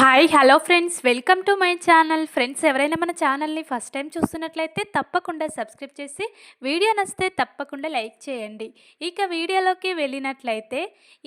Hi hello friends. Welcome to my channel. Friends ఎవరైనా మన ఛానల్ని ఫస్ట్ టైం చూస్తున్నట్లయితే తప్పకుండా సబ్స్క్రైబ్ చేసి వీడియో నచ్చితే తప్పకుండా లైక్ చేయండి. ఇక వీడియోలోకి వెళ్ళినట్లయితే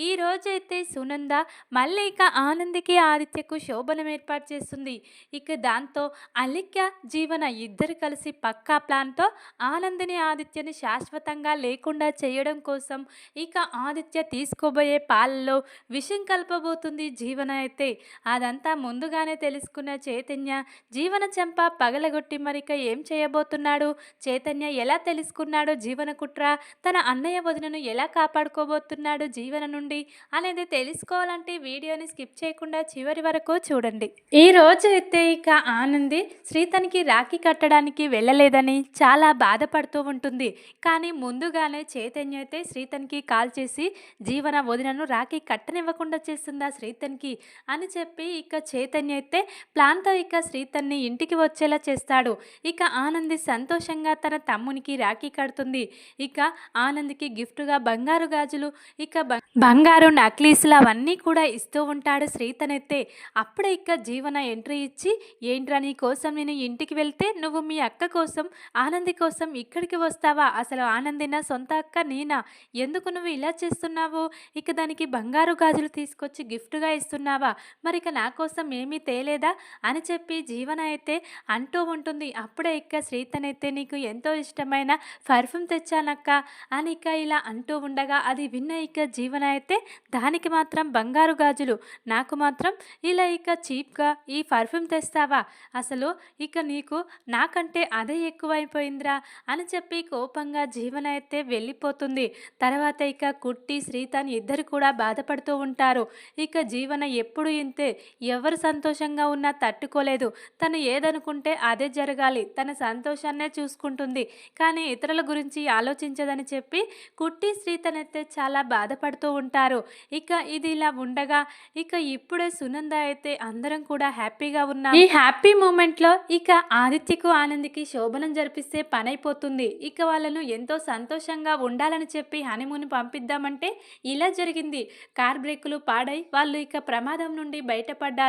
ఈ రోజైతే సునంద మళ్ళీ ఇక ఆనందికి ఆదిత్యకు శోభనం ఏర్పాటు చేస్తుంది. ఇక దాంతో అలిక్య జీవన ఇద్దరు కలిసి పక్కా ప్లాన్తో ఆనందిని ఆదిత్యని శాశ్వతంగా లేకుండా చేయడం కోసం ఇక ఆదిత్య తీసుకోబోయే పాలలో విషం కలపబోతుంది జీవన అయితే. అదంతా ముందుగానే తెలుసుకున్న చైతన్య జీవన చెంప పగలగొట్టి మరిక ఏం చేయబోతున్నాడు? చైతన్య ఎలా తెలుసుకున్నాడో జీవన కుట్ర? తన అన్నయ్య వదినను ఎలా కాపాడుకోబోతున్నాడు జీవన నుండి? అనేది తెలుసుకోవాలంటే వీడియోని స్కిప్ చేయకుండా చివరి వరకు చూడండి. ఈ రోజు అయితే ఇక ఆనంది శ్రీతనికి రాఖీ కట్టడానికి వెళ్ళలేదని చాలా బాధపడుతూ ఉంటుంది. కానీ ముందుగానే చైతన్య అయితే శ్రీతన్కి కాల్ చేసి జీవన వదినను రాఖీ కట్టనివ్వకుండా చేస్తుందా శ్రీతన్కి? అని చెప్పి ఇక ఇక చైతన్య అయితే ప్లాన్తో ఇక శ్రీతన్ని ఇంటికి వచ్చేలా చేస్తాడు. ఇక ఆనంది సంతోషంగా తన తమ్మునికి రాఖీ కడుతుంది. ఇక ఆనందికి గిఫ్ట్గా బంగారు గాజులు ఇక బంగారు నక్లీసులు అవన్నీ కూడా ఇస్తూ ఉంటాడు శ్రీతన్ అయితే అప్పుడే ఇక జీవన ఎంట్రీ ఇచ్చి ఏంట్రా నీ కోసం నేను ఇంటికి వెళ్తే నువ్వు మీ అక్క కోసం ఆనంది కోసం ఇక్కడికి వస్తావా? అసలు ఆనంది నా సొంత అక్క నేనా? ఎందుకు నువ్వు ఇలా చేస్తున్నావు? ఇక దానికి బంగారు గాజులు తీసుకొచ్చి గిఫ్ట్గా ఇస్తున్నావా? మరి ఇక నాకు కోసం ఏమీ తేలేదా అని చెప్పి జీవన అయితే అంటూ ఉంటుంది. అప్పుడే ఇక శ్రీతన్ అయితే నీకు ఎంతో ఇష్టమైన పర్ఫ్యూమ్ తెచ్చానక్క అని ఇక ఇలా అంటూ ఉండగా అది విన్న ఇక జీవన అయితే దానికి మాత్రం బంగారు గాజులు. నాకు మాత్రం ఇలా ఇక చీప్గా ఈ పర్ఫ్యూమ్ తెస్తావా? అసలు ఇక నీకు నాకంటే అదే ఎక్కువైపోయిందిరా అని చెప్పి కోపంగా జీవన అయితే వెళ్ళిపోతుంది. తర్వాత ఇక కుట్టి శ్రీతన్ ఇద్దరు కూడా బాధపడుతూ ఉంటారు. ఇక జీవన ఎప్పుడు ఇంతే? ఎవరు సంతోషంగా ఉన్నా తట్టుకోలేదు. తను ఏదనుకుంటే అదే జరగాలి. తన సంతోషాన్నే చూసుకుంటుంది. కానీ ఇతరుల గురించి ఆలోచించదని చెప్పి కుట్టి శ్రీతనైతే చాలా బాధపడుతూ ఉంటారు. ఇక ఇది ఇలా ఉండగా ఇక ఇప్పుడే సునంద అయితే అందరం కూడా హ్యాపీగా ఉన్నాం. ఈ హ్యాపీ మూమెంట్లో ఇక ఆదిత్యకు ఆనందికి శోభనం జరిపిస్తే పని అయిపోతుంది ఇక వాళ్ళను ఎంతో సంతోషంగా ఉండాలని చెప్పి హనీమూన్ పంపిద్దామంటే ఇలా జరిగింది. కార్ బ్రేకులు పాడై వాళ్ళు ఇక ప్రమాదం నుండి బయటపడ్డారు.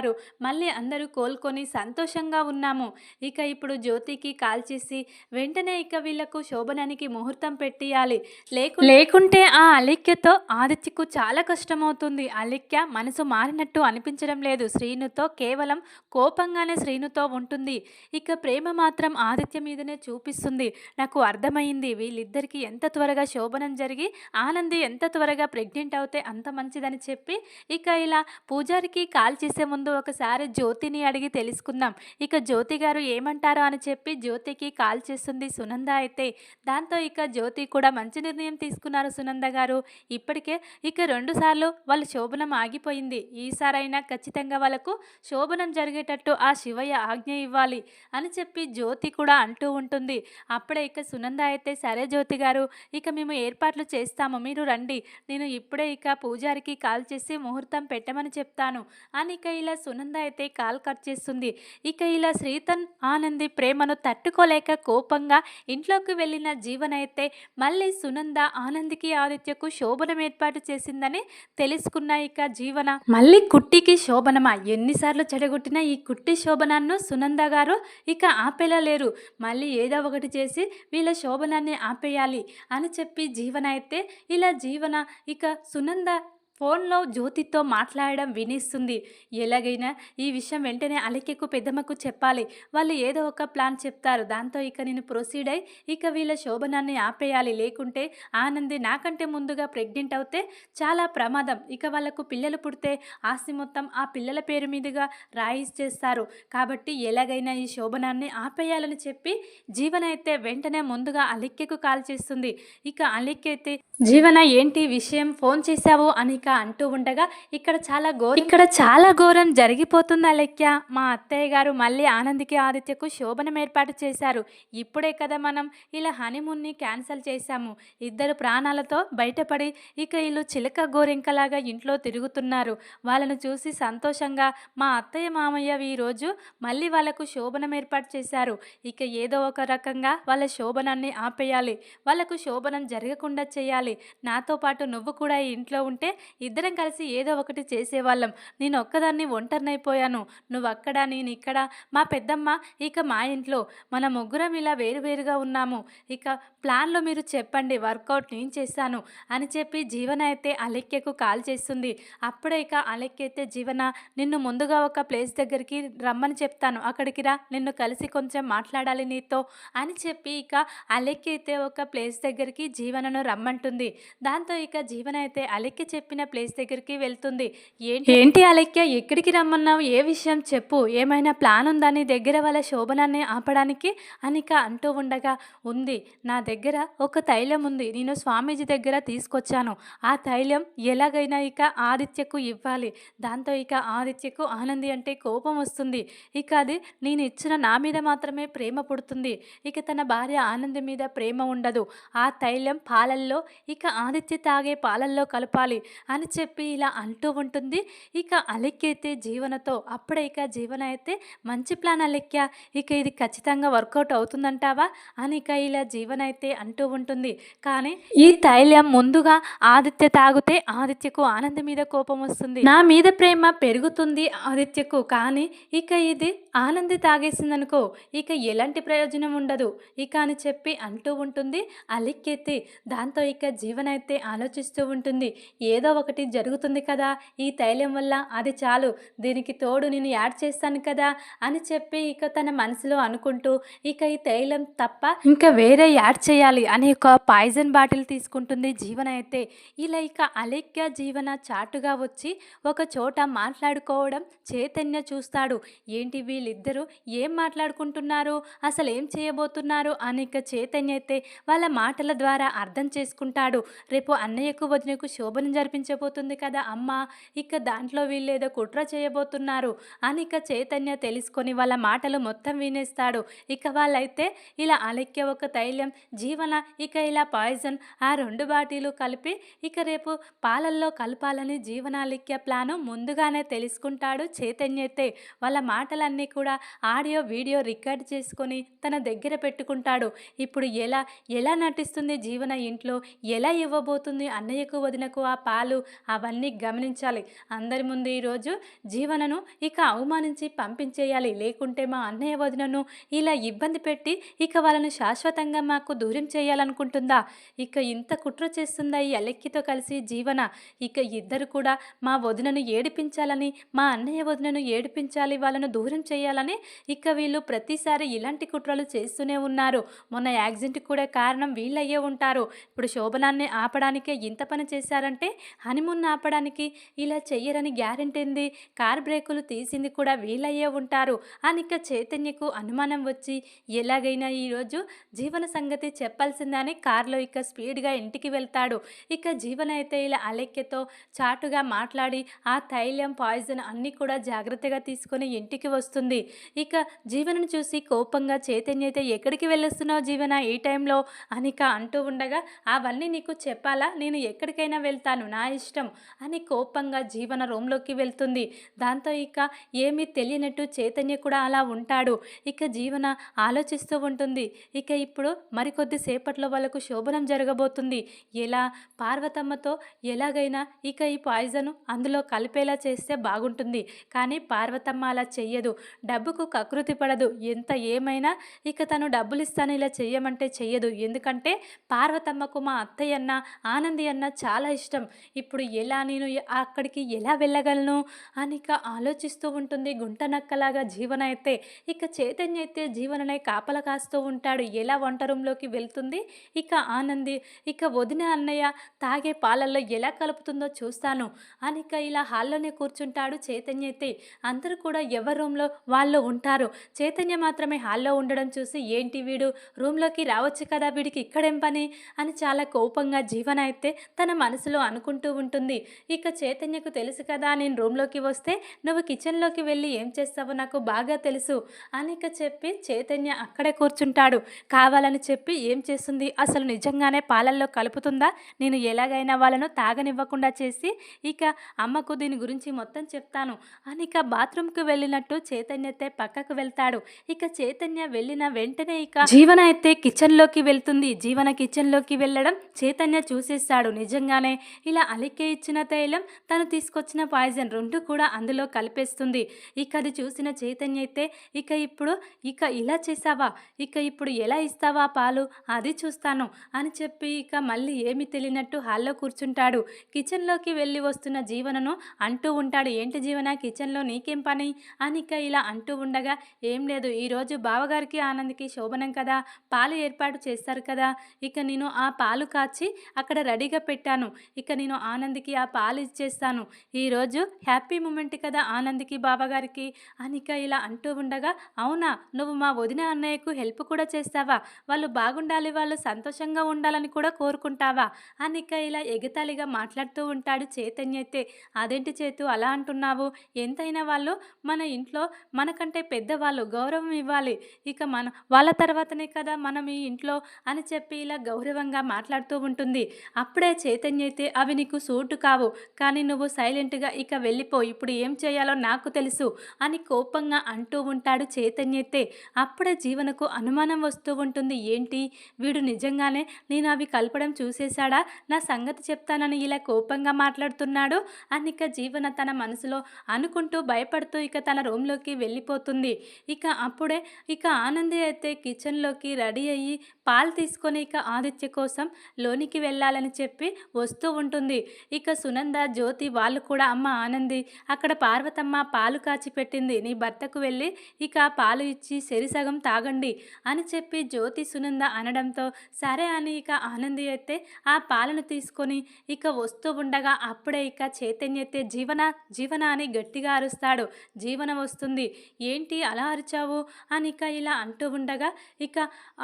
మళ్ళీ అందరూ కోలుకొని సంతోషంగా ఉన్నాము. ఇక ఇప్పుడు జ్యోతికి కాల్ చేసి వెంటనే ఇక వీళ్ళకు శోభనానికి ముహూర్తం పెట్టియాలి. లేకు లేకుంటే ఆ అలిక్యతో ఆదిత్యకు చాలా కష్టమవుతుంది. అలిక్య మనసు మారినట్టు అనిపించడం లేదు. శ్రీనుతో కేవలం కోపంగానే శ్రీనుతో ఉంటుంది. ఇక ప్రేమ మాత్రం ఆదిత్య మీదనే చూపిస్తుంది. నాకు అర్థమైంది. వీళ్ళిద్దరికీ ఎంత త్వరగా శోభనం జరిగి ఆనంది ఎంత త్వరగా ప్రెగ్నెంట్ అవుతే అంత మంచిదని చెప్పి ఇక ఇలా పూజారికి కాల్ చేసే ముందు ముందు ఒకసారి జ్యోతిని అడిగి తెలుసుకుందాం. ఇక జ్యోతి గారు ఏమంటారో అని చెప్పి జ్యోతికి కాల్ చేస్తుంది సునంద అయితే. దాంతో ఇక జ్యోతి కూడా మంచి నిర్ణయం తీసుకున్నారు సునంద గారు. ఇప్పటికే ఇక రెండుసార్లు వాళ్ళ శోభనం ఆగిపోయింది. ఈసారైనా ఖచ్చితంగా వాళ్ళకు శోభనం జరిగేటట్టు ఆ శివయ్య ఆజ్ఞ ఇవ్వాలి అని చెప్పి జ్యోతి కూడా అంటూ ఉంటుంది. అప్పుడే ఇక సునంద అయితే సరే జ్యోతి గారు ఇక మేము ఏర్పాట్లు చేస్తాము మీరు రండి. నేను ఇప్పుడే ఇక పూజారికి కాల్ చేసి ముహూర్తం పెట్టమని చెప్తాను. అని ఇక ఇలా సునంద అయితే కాల్ కట్ చేస్తుంది. ఇక ఇలా శ్రీతన్ ఆనంది ప్రేమను తట్టుకోలేక కోపంగా ఇంట్లోకి వెళ్ళిన జీవన అయితే మళ్ళీ సునంద ఆనందికి ఆదిత్యకు శోభనం ఏర్పాటు చేసిందని తెలుసుకున్న ఇక జీవన మళ్ళీ కుట్టికి శోభనమా? ఎన్నిసార్లు చెడగొట్టినా ఈ కుట్టి శోభనాన్ని సునంద గారు ఇక ఆపేలా లేరు మళ్ళీ ఏదో ఒకటి చేసి వీళ్ళ శోభనాన్ని ఆపేయాలి అని చెప్పి జీవన అయితే ఇలా జీవన ఇక సునంద ఫోన్లో జ్యోతితో మాట్లాడడం వినిస్తుంది. ఎలాగైనా ఈ విషయం వెంటనే అలకెక్కు పెద్దమ్మకు చెప్పాలి. వాళ్ళు ఏదో ఒక ప్లాన్ చెప్తారు. దాంతో ఇక నేను ప్రొసీడ్ అయి ఇక వీళ్ళ శోభనాన్ని ఆపేయాలి. లేకుంటే ఆనంది నాకంటే ముందుగా ప్రెగ్నెంట్ అవుతే చాలా ప్రమాదం. ఇక వాళ్ళకు పిల్లలు పుడితే ఆస్తి మొత్తం ఆ పిల్లల పేరు మీదుగా రాయిచేస్తారు కాబట్టి ఎలాగైనా ఈ శోభనాన్ని ఆపేయాలని చెప్పి జీవన అయితే వెంటనే ముందుగా అలిక్యకు కాల్ చేస్తుంది. ఇక అలిక్య అయితే జీవన ఏంటి విషయం ఫోన్ చేశావు అనిక అంటూ ఉండగా ఇక్కడ చాలా ఘోరం ఇక్కడ చాలా ఘోరం జరిగిపోతుందా లెక్క మా అత్తయ్య గారు మళ్ళీ ఆనందికి ఆదిత్యకు శోభనం ఏర్పాటు చేశారు. ఇప్పుడే కదా మనం ఇలా హనీమూన్ని క్యాన్సిల్ చేశాము. ఇద్దరు ప్రాణాలతో బయటపడి ఇక వీళ్ళు చిలక గోరింకలాగా ఇంట్లో తిరుగుతున్నారు. వాళ్ళను చూసి సంతోషంగా మా అత్తయ్య మామయ్య ఈరోజు మళ్ళీ వాళ్ళకు శోభనం ఏర్పాటు చేశారు. ఇక ఏదో ఒక రకంగా వాళ్ళ శోభనాన్ని ఆపేయాలి. వాళ్ళకు శోభనం జరగకుండా చేయాలి. కావాలి నాతో పాటు నువ్వు కూడా ఇంట్లో ఉంటే ఇద్దరం కలిసి ఏదో ఒకటి చేసేవాళ్ళం. నేను ఒక్కదాన్ని ఒంటరినైపోయాను. నువ్వు అక్కడ నేను ఇక్కడ. మా పెద్దమ్మ ఇక మా ఇంట్లో. మన ముగ్గురం ఇలా వేరువేరుగా ఉన్నాము. ఇక ప్లాన్లో మీరు చెప్పండి వర్కౌట్ నేను చేశాను అని చెప్పి జీవన అయితే అలెక్యకు కాల్ చేస్తుంది. అప్పుడే ఇక అలెక్కైతే జీవన నిన్ను ముందుగా ఒక ప్లేస్ దగ్గరికి రమ్మని చెప్తాను. అక్కడికి రా నిన్ను కలిసి కొంచెం మాట్లాడాలి నీతో అని చెప్పి ఇక అలెక్కైతే ఒక ప్లేస్ దగ్గరికి జీవనను రమ్మంటుంది. దాంతో ఇక జీవన అయితే అలెక్య చెప్పిన ప్లేస్ దగ్గరికి వెళ్తుంది. ఏంటి ఏంటి? అలెక్య? ఎక్కడికి రమ్మన్నావు? ఏ విషయం? చెప్పు. ఏమైనా ప్లాన్ ఉందా నీ దగ్గర వాళ్ళ శోభనాన్ని ఆపడానికి? అనిక అంటూ ఉండగా ఉంది. నా దగ్గర ఒక తైలం ఉంది. నేను స్వామీజీ దగ్గర తీసుకొచ్చాను. ఆ తైలం ఎలాగైనా ఇక ఆదిత్యకు ఇవ్వాలి. దాంతో ఇక ఆదిత్యకు ఆనంది అంటే కోపం వస్తుంది. ఇక అది నేను ఇచ్చిన నా మీద మాత్రమే ప్రేమ పుడుతుంది. ఇక తన భార్య ఆనంది మీద ప్రేమ ఉండదు. ఆ తైలం పాలల్లో ఇక ఆదిత్య తాగే పాలల్లో కలపాలి అని చెప్పి ఇలా అంటూ ఉంటుంది. ఇక అలెక్కైతే జీవనతో అప్పుడే ఇక జీవన అయితే మంచి ప్లాన్ అలెక్య. ఇక ఇది ఖచ్చితంగా వర్కౌట్ అవుతుందంటావా? అని ఇక ఇలా జీవన అయితే అంటూ ఉంటుంది. కానీ ఈ తైలం ముందుగా ఆదిత్య తాగితే ఆదిత్యకు ఆనందం మీద కోపం వస్తుంది. నా మీద ప్రేమ పెరుగుతుంది ఆదిత్యకు. కానీ ఇక ఇది ఆనంది తాగేసిందనుకో ఇక ఎలాంటి ప్రయోజనం ఉండదు. ఇక అని చెప్పి అంటూ ఉంటుంది అలిక్కెత్తి దాంతో ఇక జీవనైతే ఆలోచిస్తూ ఉంటుంది. ఏదో ఒకటి జరుగుతుంది కదా ఈ తైలం వల్ల అది చాలు దీనికి తోడు నేను యాడ్ చేస్తాను కదా అని చెప్పి ఇక తన మనసులో అనుకుంటూ ఇక ఈ తైలం తప్ప ఇంకా వేరే యాడ్ చేయాలి అని ఒక పాయిజన్ బాటిల్ తీసుకుంటుంది జీవన అయితే ఇలా ఇక అలెక్య జీవన చాటుగా వచ్చి ఒక చోట మాట్లాడుకోవడం చైతన్య చూస్తాడు. ఏంటి వీళ్ళిద్దరూ ఏం మాట్లాడుకుంటున్నారు? అసలు ఏం చేయబోతున్నారు? అని ఇక చైతన్య అయితే వాళ్ళ మాటల ద్వారా అర్థం చేసుకుంటాడు. రేపు అన్నయ్యకు వదినకు శోభను జరిపించబోతుంది కదా అమ్మ. ఇక దాంట్లో వీళ్ళేదో కుట్ర చేయబోతున్నారు అని ఇక చైతన్య తెలుసుకొని వాళ్ళ మాటలు మొత్తం వినేస్తాడు. ఇక వాళ్ళైతే ఇలా అలెక్య ఒక తైలం జీవన ఇక ఇలా పాయిజన్ ఆ రెండు బాటీలు కలిపి ఇక రేపు పాలల్లో కలపాలని జీవనాలిక్య ప్లాను ముందుగానే తెలుసుకుంటాడు చైతన్య అయితే వాళ్ళ మాటలన్నీ కూడా ఆడియో వీడియో రికార్డ్ చేసుకొని తన దగ్గర పెట్టుకుంటాడు. ఇప్పుడు ఎలా ఎలా నటిస్తుంది జీవన ఇంట్లో? ఎలా ఇవ్వబోతుంది? అన్నయ్యకు వదినకు ఆ పాలు అవన్నీ గమనించాలి. అందరి ముందు ఈరోజు జీవనను ఇక అవమానించి పంపించేయాలి. లేకుంటే మా అన్నయ్య వదినను ఇలా ఇబ్బంది పెట్టి ఇక వాళ్ళను శాశ్వతంగా మాకు దూరం చేయాలనుకుంటుందా? ఇక ఇంత కుట్ర చేస్తుందా ఈ అలెక్కితో కలిసి జీవన? ఇక ఇద్దరు కూడా మా వదినను ఏడిపించాలని మా అన్నయ్య వదినను ఏడిపించాలి వాళ్ళను దూరం చేయాలని ఇక వీళ్ళు ప్రతిసారి ఇలాంటి కుట్రలు చేస్తూనే ఉన్నారు. మొన్న యాక్సిడెంట్ కూడా కారణం వీళ్ళయ్యే ఉంటారు. ఇప్పుడు శోభనాన్ని ఆపడానికే ఇంత పని చేశారంటే హనీమూన్ ఆపడానికి ఇలా చెయ్యరని గ్యారెంటీ ఉంది. కార్ బ్రేకులు తీసింది కూడా వీలయ్యే ఉంటారు. అని ఇక చైతన్యకు అనుమానం వచ్చి ఎలాగైనా ఈరోజు జీవన సంగతి చెప్పాల్సిందని కారులో ఇక స్పీడ్గా ఇంటికి వెళ్తాడు. ఇక జీవన అయితే ఇలా అలెక్యతో చాటుగా మాట్లాడి ఆ తైలం పాయిజన్ అన్నీ కూడా జాగ్రత్తగా తీసుకొని ఇంటికి వస్తుంది. ఇక జీవనను చూసి కోపంగా చైతన్య అయితే ఎక్కడికి వెళ్ళొస్తున్నావు జీవన ఈ టైంలో? అనిక అంటూ ఉండగా అవన్నీ నీకు చెప్పాలా? నేను ఎక్కడికైనా వెళ్తాను నా ఇష్టం అని కోపంగా జీవన రూమ్లోకి వెళ్తుంది. దాంతో ఇక ఏమీ తెలియనట్టు చైతన్య కూడా అలా ఉంటాడు. ఇక జీవన ఆలోచిస్తూ ఉంటుంది. ఇక ఇప్పుడు మరికొద్ది సేపట్లో వాళ్ళకు శోభనం జరగబోతుంది. ఎలా? పార్వతమ్మతో ఎలాగైనా ఇక ఈ పాయిజన్ అందులో కలిపేలా చేస్తే బాగుంటుంది. కానీ పార్వతమ్మ అలా చెయ్యదు. డబ్బుకు కకృతి పడదు. ఎంత ఏమైనా ఇక తను డబ్బులు ఇస్తాను ఇలా చెయ్యమంటే చెయ్యదు. ఎందుకంటే పార్వతమ్మకు మా అత్త అత్తయ్య అన్న ఆనంది అన్న చాలా ఇష్టం. ఇప్పుడు ఎలా నేను అక్కడికి ఎలా వెళ్ళగలను? అని ఇక ఆలోచిస్తూ ఉంటుంది. గుంట నక్కలాగా జీవన అయితే ఇక చైతన్య అయితే జీవననే కాపల కాస్తూ ఉంటాడు. ఎలా వంట రూమ్లోకి వెళ్తుంది? ఇక ఆనంది ఇక వదిన అన్నయ్య తాగే పాలల్లో ఎలా కలుపుతుందో చూస్తాను. అని ఇక ఇలా హాల్లోనే కూర్చుంటాడు చైతన్య అయితే. అందరూ కూడా ఎవరి రూమ్లో వాళ్ళు ఉంటారు? చైతన్య మాత్రమే హాల్లో ఉండడం చూసి ఏంటి వీడు? రూమ్లోకి రావచ్చు కదా వీడికి ఇక్కడేం పని? అని చాలా కోపం కోపంగా జీవన అయితే తన మనసులో అనుకుంటూ ఉంటుంది. ఇక చైతన్యకు తెలుసు కదా నేను రూమ్లోకి వస్తే నువ్వు కిచెన్లోకి వెళ్ళి ఏం చేస్తావో నాకు బాగా తెలుసు అని ఇక చెప్పి చైతన్య అక్కడే కూర్చుంటాడు. కావాలని చెప్పి ఏం చేస్తుంది? అసలు నిజంగానే పాలల్లో కలుపుతుందా? నేను ఎలాగైనా వాళ్ళను తాగనివ్వకుండా చేసి ఇక అమ్మకు దీని గురించి మొత్తం చెప్తాను అని ఇక బాత్రూమ్కి వెళ్ళినట్టు చైతన్య అయితే పక్కకు వెళ్తాడు. ఇక చైతన్య వెళ్ళిన వెంటనే ఇక జీవన అయితే కిచెన్లోకి వెళ్తుంది. జీవన కిచెన్లోకి వెళ్ళడం చైతన్య చూసేస్తాడు. నిజంగానే ఇలా అలికే ఇచ్చిన తైలం తను తీసుకొచ్చిన పాయిజన్ రెండు కూడా అందులో కలిపేస్తుంది. ఇక అది చూసిన చైతన్య అయితే ఇక ఇప్పుడు ఇక ఇలా చేసావా? ఇక ఇప్పుడు ఎలా ఇస్తావా పాలు? అది చూస్తాను అని చెప్పి ఇక మళ్ళీ ఏమి తెలియనట్టు హాల్లో కూర్చుంటాడు. కిచెన్లోకి వెళ్ళి వస్తున్న జీవనను అంటూ ఉంటాడు. ఏంటి జీవన కిచెన్లో నీకేం పని? అని ఇక ఇలా అంటూ ఉండగా ఏం లేదు ఈరోజు బావగారికి ఆనంద్కి శోభనం కదా. పాలు ఏర్పాటు చేస్తారు కదా. ఇక నేను ఆ పాలు కాచి అక్కడ రెడీగా పెట్టాను. ఇక నేను ఆనంద్కి ఆ పాలు ఇచ్చేస్తాను. ఈరోజు హ్యాపీ మూమెంట్ కదా ఆనంద్కి బాబాగారికి? అని ఇక ఇలా అంటూ ఉండగా అవునా నువ్వు మా వదిన అన్నయ్యకు హెల్ప్ కూడా చేస్తావా? వాళ్ళు బాగుండాలి వాళ్ళు సంతోషంగా ఉండాలని కూడా కోరుకుంటావా? అని ఇలా ఎగతాళిగా మాట్లాడుతూ ఉంటాడు చైతన్య అయితే. అదేంటి చేతు అలా అంటున్నావు? ఎంతైనా వాళ్ళు మన ఇంట్లో మనకంటే పెద్దవాళ్ళు గౌరవం ఇవ్వాలి. ఇక మన వాళ్ళ తర్వాతనే కదా మనం ఈ ఇంట్లో అని చెప్పి ఇలా గౌరవంగా మాట్లాడుతూ ఉంటుంది. అప్పుడే చైతన్య అయితే అవి నీకు సూటు కావు. కానీ నువ్వు సైలెంట్గా ఇక వెళ్ళిపో. ఇప్పుడు ఏం చేయాలో నాకు తెలుసు అని కోపంగా అంటూ ఉంటాడు చైతన్య అయితే. అప్పుడే జీవనకు అనుమానం వస్తూ ఉంటుంది. ఏంటి? వీడు నిజంగానే నేను అవి కలపడం చూసేశాడా? నా సంగతి చెప్తానని ఇలా కోపంగా మాట్లాడుతున్నాడు అని ఇక జీవన తన మనసులో అనుకుంటూ భయపడుతూ ఇక తన రూమ్లోకి వెళ్ళిపోతుంది. ఇక అప్పుడే ఇక ఆనంది అయితే కిచెన్లోకి రెడీ అయ్యి పాలు తీసుకొని ఇక ఆదిత్య కోసం లోనికి వెళ్ళాలని చెప్పి వస్తూ ఉంటుంది. ఇక సునంద జ్యోతి వాళ్ళు కూడా అమ్మ ఆనంది అక్కడ పార్వతమ్మ పాలు కాచి పెట్టింది. నీ భర్తకు వెళ్ళి ఇక పాలు ఇచ్చి సరిసగం తాగండి అని చెప్పి జ్యోతి సునంద అనడంతో సరే అని ఇక ఆనంది అయితే ఆ పాలను తీసుకొని ఇక వస్తూ ఉండగా అప్పుడే ఇక చైతన్య అయితే జీవన జీవన అని గట్టిగా అరుస్తాడు. జీవన వస్తుంది. ఏంటి అలా అరిచావు? అని ఇక ఇలా అంటూ ఉండగా ఇక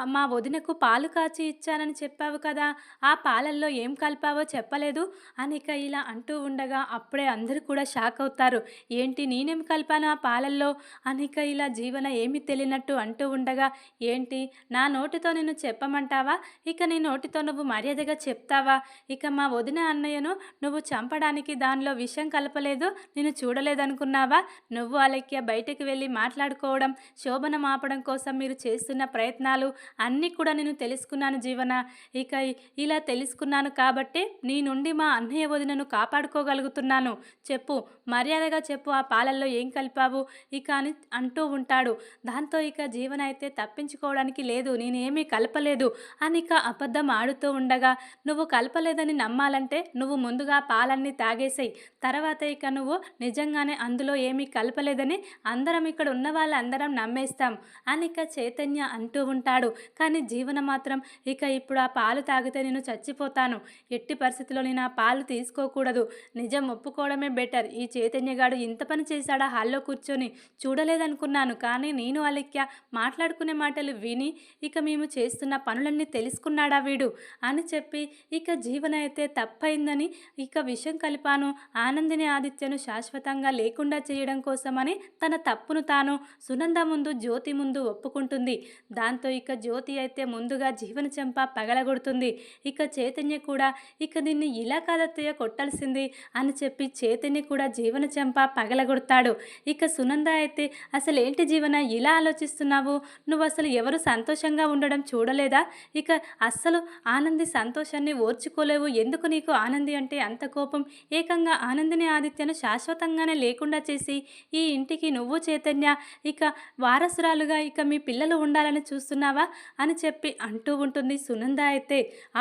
మా వదినకు పాలు కాచి ఇచ్చానని చెప్పావు కదా ఆ పాలల్లో ఏం కలిపావో చెప్పలేదు. అనిక ఇలా అంటూ ఉండగా అప్పుడే అందరూ కూడా షాక్ అవుతారు. ఏంటి నేనేం కలిపాను ఆ పాలల్లో? అనిక ఇలా జీవన ఏమీ తెలియనట్టు అంటూ ఉండగా ఏంటి? నా నోటితో నిన్ను చెప్పమంటావా? ఇక నీ నోటితో నువ్వు మర్యాదగా చెప్తావా? ఇక మా వదిన అన్నయ్యను నువ్వు చంపడానికి దానిలో విషయం కలపలేదు నేను చూడలేదనుకున్నావా? నువ్వు అలక్య బయటకు వెళ్ళి మాట్లాడుకోవడం శోభనం ఆపడం కోసం మీరు చేస్తున్న ప్రయత్నాలు అన్నీ కూడా నేను తెలుసుకున్నాను జీవన. ఇక ఇలా తెలుసుకున్నాను కాబట్టి నీ నుండి మా అన్నయ్య వదినను కాపాడుకోగలుగుతున్నాను. చెప్పు మర్యాదగా చెప్పు ఆ పాలల్లో ఏం కలిపావు? ఇక అని అంటూ ఉంటాడు. దాంతో ఇక జీవన అయితే తప్పించుకోవడానికి లేదు నేనేమీ కలపలేదు అని ఇక అబద్ధం ఆడుతూ ఉండగా నువ్వు కలపలేదని నమ్మాలంటే నువ్వు ముందుగా పాలన్నీ తాగేసాయి. తర్వాత ఇక నువ్వు నిజంగానే అందులో ఏమీ కలపలేదని అందరం ఇక్కడ ఉన్న వాళ్ళందరం నమ్మేస్తాం అని ఇక చైతన్య అంటూ ఉంటాడు. కానీ జీవన మాత్రం ఇక ఇప్పుడు ఆ పాలు తాగితే నేను చచ్చిపోతాను. ఎట్టి పరిస్థితిలో నేను ఆ పాలు తీసుకోకూడదు. నిజం ఒప్పుకోవడమే బెటర్. ఈ చైతన్యగాడు ఇంత పని చేశాడా? హాల్లో కూర్చొని చూడలేదనుకున్నాను. కానీ నేను అలెక్య మాట్లాడుకునే మాటలు విని ఇక మేము చేస్తున్న పనులన్నీ తెలుసుకున్నాడా వీడు? అని చెప్పి ఇక జీవన అయితే తప్పైందని ఇక విషం కలిపాను. ఆనందిని ఆదిత్యను శాశ్వతంగా లేకుండా చేయడం కోసమని తన తప్పును తాను సునంద ముందు జ్యోతి ముందు ఒప్పుకుంటుంది. దాంతో ఇక జ్యోతి అయితే ముందుగా జీవన చెంప పగలగొడుతుంది. ఇక చైతన్య కూడా ఇక దీన్ని ఇలా కాదత్తయ్య కొట్టాల్సింది అని చెప్పి చైతన్య కూడా జీవన చెంప పగలగొడతాడు. ఇక సునంద అయితే అసలు ఏంటి జీవన ఇలా ఆలోచిస్తున్నావు? నువ్వు అసలు ఎవరు సంతోషంగా ఉండడం చూడలేదా? ఇక అస్సలు ఆనంది సంతోషాన్ని ఓర్చుకోలేవు. ఎందుకు నీకు ఆనంది అంటే అంత కోపం? ఏకంగా ఆనందిని ఆదిత్యను శాశ్వతంగానే లేకుండా చేసి ఈ ఇంటికి నువ్వు చైతన్య ఇక వారసురాలుగా ఇక మీ పిల్లలు ఉండాలని చూస్తున్నావా? అని చెప్పి అంటూ ఉంటుంది సునంద అయితే.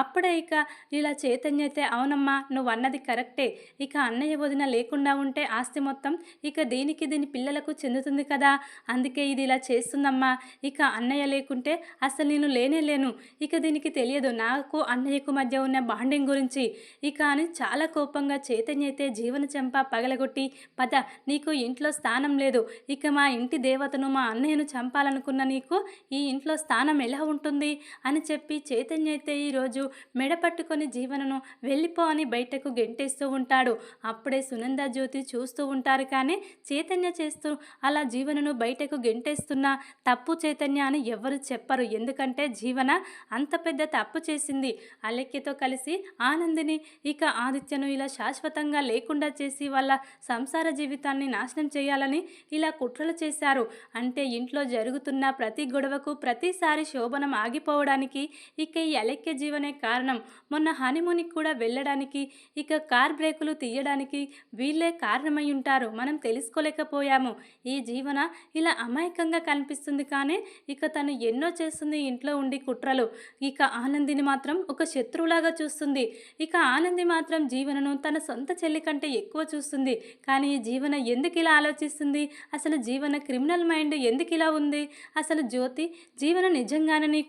అప్పుడే ఇక ఇలా చైతన్య అయితే అవునమ్మా నువ్వు అన్నది కరెక్టే. ఇక అన్నయ్య వదిన లేకుండా ఉంటే ఆస్తి మొత్తం ఇక దీనికి దీని పిల్లలకు చెందుతుంది కదా. అందుకే ఇది ఇలా చేస్తుందమ్మా. ఇక అన్నయ్య లేకుంటే అసలు నేను లేనే లేను. ఇక దీనికి తెలియదు నాకు అన్నయ్యకు మధ్య ఉన్న బాండింగ్ గురించి. ఇక అని చాలా కోపంగా చైతన్య అయితే జీవన చెంప పగలగొట్టి పద నీకు ఇంట్లో స్థానం లేదు. ఇక మా ఇంటి దేవతను మా అన్నయ్యను చంపాలనుకున్న నీకు ఈ ఇంట్లో స్థానం ఎలా ఉంటుంది? అని చెప్పి చైతన్య అయితే ఈరోజు మెడపట్టుకొని జీవనను వెళ్ళిపో అని బయటకు గెంటేస్తూ ఉంటాడు. అప్పుడే సునంద జ్యోతి చూస్తూ ఉంటారు కానీ చైతన్య చేస్తూ అలా జీవనను బయటకు గెంటేస్తున్న తప్పు చైతన్య అని ఎవరు చెప్పరు. ఎందుకంటే జీవన అంత పెద్ద తప్పు చేసింది. అలెక్కితో కలిసి ఆనందిని ఇక ఆదిత్యను ఇలా శాశ్వతంగా లేకుండా చేసి వాళ్ళ సంసార జీవితాన్ని నాశనం చేయాలని ఇలా కుట్రలు చేశారు. అంటే ఇంట్లో జరుగుతున్న ప్రతి గొడవకు ప్రతిసారి శోభనం ఆగిపోవడానికి ఇక ఈ అలెక్య జీవనే కారణం. మొన్న హనీమూన్కి కూడా వెళ్ళడానికి ఇక కార్ బ్రేకులు తీయడానికి వీళ్ళే కారణమై ఉంటారు మనం తెలుసుకోలేకపోయాము. ఈ జీవన ఇలా అమాయకంగా కనిపిస్తుంది కానీ ఇక తను ఎన్నో చేస్తుంది ఇంట్లో ఉండి కుట్రలు. ఇక ఆనందిని మాత్రం ఒక శత్రువులాగా చూస్తుంది. ఇక ఆనంది మాత్రం జీవనను తన సొంత చెల్లి కంటే ఎక్కువ చూస్తుంది. కానీ ఈ జీవన ఎందుకు ఇలా ఆలోచిస్తుంది? అసలు జీవన క్రిమినల్ మైండ్ ఎందుకు ఇలా ఉంది? అసలు జ్యోతి జీవన నిజంగానే నీ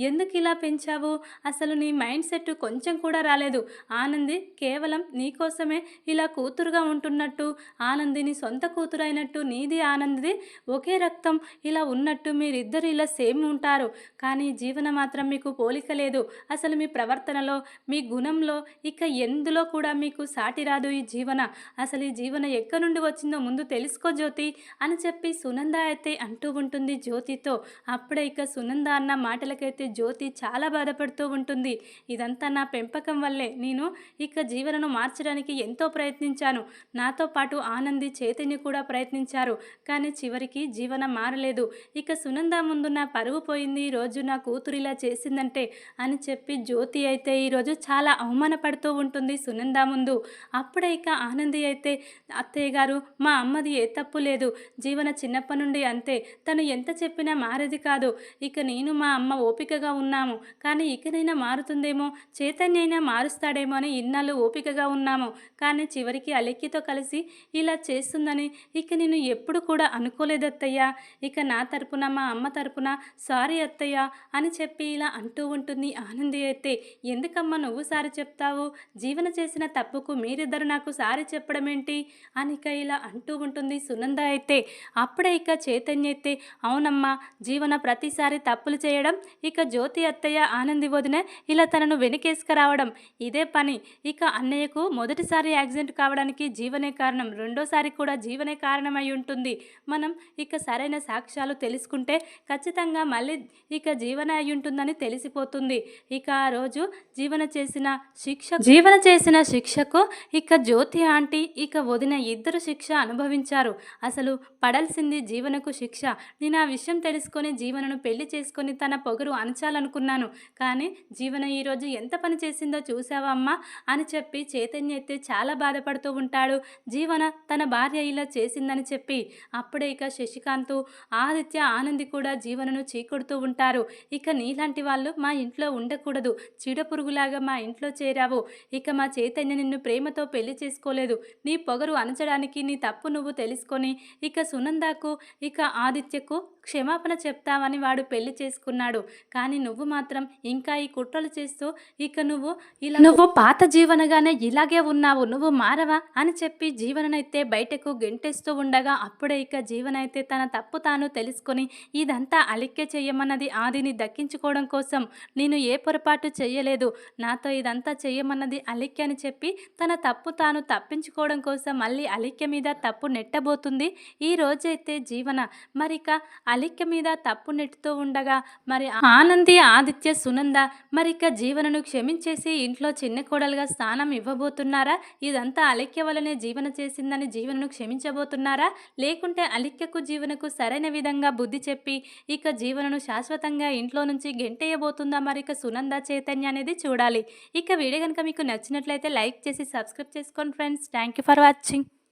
ఎందుకు ఇలా పెంచావు? అసలు నీ మైండ్ సెట్ కొంచెం కూడా రాలేదు. ఆనంది కేవలం నీకోసమే ఇలా కూతురుగా ఉంటున్నట్టు ఆనందిని సొంత కూతురు అయినట్టు నీది ఆనందిది ఒకే రక్తం ఇలా ఉన్నట్టు మీరిద్దరు ఇలా సేమ్ ఉంటారు. కానీ జీవన మాత్రం మీకు పోలిక లేదు. అసలు మీ ప్రవర్తనలో మీ గుణంలో ఇక ఎందులో కూడా మీకు సాటి రాదు ఈ జీవన. అసలు ఈ జీవన ఎక్కడి నుండి వచ్చిందో ముందు తెలుసుకో జ్యోతి అని చెప్పి సునంద అయితే అంటూ ఉంటుంది జ్యోతితో. అప్పుడే ఇక సునంద అన్న మాటలకైతే జ్యోతి చాలా బాధపడుతూ ఉంటుంది ఉంటుంది. ఇదంతా నా పెంపకం వల్లే. నేను ఇక జీవనను మార్చడానికి ఎంతో ప్రయత్నించాను. నాతో పాటు ఆనంది చైతన్య కూడా ప్రయత్నించారు. కానీ చివరికి జీవన మారలేదు. ఇక సునంద ముందు నా పరువు పోయింది. ఈరోజు రోజు నా కూతురు ఇలా చేసిందంటే అని చెప్పి జ్యోతి అయితే ఈరోజు చాలా అవమానపడుతూ ఉంటుంది సునంద ముందు. అప్పుడే ఇక ఆనంది అయితే అత్తయ్య గారు మా అమ్మది ఏ తప్పు లేదు. జీవన చిన్నప్పటి నుండి అంతే. తను ఎంత చెప్పినా మారేది కాదు. ఇక నేను మా అమ్మ ఓపికగా ఉన్నాము. కానీ ఇకనైనా మారుతుందేమో చైతన్య అయినా మారుస్తాడేమో అని ఇన్నాళ్ళు ఓపికగా ఉన్నాము. కానీ చివరికి అలెక్కితో కలిసి ఇలా చేస్తుందని ఇక నేను ఎప్పుడు కూడా అనుకోలేదు అత్తయ్య ఇక నా తరపున మా అమ్మ తరపున సారీ అత్తయ్య అని చెప్పి ఇలా అంటూ ఉంటుంది ఆనంది అయితే. ఎందుకమ్మా నువ్వు సారి చెప్తావు? జీవన చేసిన తప్పుకు మీరిద్దరు నాకు సారి చెప్పడం ఏంటి అని ఇక ఇలా అంటూ ఉంటుంది సునంద అయితే. అప్పుడే ఇక చైతన్య అయితే అవునమ్మా జీవన ప్రతిసారి తప్పులు చేయడం ఇక జ్యోతి అత్తయ్య ఆనంది వదిన ఇలా తనను వెనకేసుకురావడం ఇదే పని. ఇక అన్నయ్యకు మొదటిసారి యాక్సిడెంట్ కావడానికి జీవనే కారణం. రెండోసారి కూడా జీవనే కారణమై ఉంటుంది. మనం ఇక సరైన సాక్ష్యాలు తెలుసుకుంటే ఖచ్చితంగా మళ్ళీ ఇక జీవన అయి ఉంటుందని తెలిసిపోతుంది. ఇక ఆ రోజు జీవన చేసిన శిక్ష జీవన చేసిన శిక్షకు ఇక జ్యోతి ఆంటీ ఇక వదిన ఇద్దరు శిక్ష అనుభవించారు. అసలు పడాల్సింది జీవనకు శిక్ష. నేను ఆ విషయం తెలుసుకొని జీవనను పెళ్ళి చేసుకొని తన పొగరు అణచాలనుకున్నాను. కానీ జీవన ఈరోజు ఎంత పని చేసిందో చూసావా అమ్మా? అని చెప్పి చైతన్య అయితే చాలా బాధపడుతూ ఉంటాడు. జీవన తన భార్య ఇలా చేసిందని చెప్పి అప్పుడే ఇక శశికాంత్ ఆదిత్య ఆనంది కూడా జీవనను చీకొడుతూ ఉంటారు. ఇక నీలాంటి వాళ్ళు మా ఇంట్లో ఉండకూడదు. చీడపురుగులాగా మా ఇంట్లో చేరావు. ఇక మా చైతన్య నిన్ను ప్రేమతో పెళ్ళి చేసుకోలేదు. నీ పొగరు అనచడానికి నీ తప్పు నువ్వు తెలుసుకొని ఇక సునందాకు ఇక ఆదిత్యకు క్షమాపణ చెప్తావని వాడు పెళ్ళి చేసుకున్నాడు. కానీ నువ్వు మాత్రం ఇంకా ఈ కుట్రలు చేస్తూ ఇక నువ్వు ఇలా నువ్వు పాత జీవనగానే ఇలాగే ఉన్నావు. నువ్వు మారవా? అని చెప్పి జీవననైతే బయటకు గెంటేస్తూ ఉండగా అప్పుడే ఇక జీవనైతే తన తప్పు తాను తెలుసుకొని ఇదంతా అలిక్కే చెయ్యమన్నది ఆదిని దక్కించుకోవడం కోసం నేను ఏ పొరపాటు చెయ్యలేదు. నాతో ఇదంతా చెయ్యమన్నది అలిక్య అని చెప్పి తన తప్పు తాను తప్పించుకోవడం కోసం మళ్ళీ అలిక్య మీద తప్పు నెట్టబోతుంది. ఈ రోజైతే జీవన మరిక అలిక్య మీద తప్పు నెట్టుతూ ఉండగా మరి ఆనంది ఆదిత్య సునంద మరిక జీవనను క్షమించేసి ఇంట్లో చిన్న కోడలుగా స్థానం ఇవ్వబోతున్నారా? ఇదంతా అలిక్య వలనే జీవన చేసిందని జీవనను క్షమించబోతున్నారా? లేకుంటే అలిక్యకు జీవనకు సరైన విధంగా బుద్ధి చెప్పి ఇక జీవనను శాశ్వతంగా ఇంట్లో నుంచి గెంటేయబోతుందా మరిక సునంద చైతన్య అనేది చూడాలి. ఇక వీడియో కనుక మీకు నచ్చినట్లయితే లైక్ చేసి సబ్స్క్రైబ్ చేసుకోండి friends. Thank you for watching.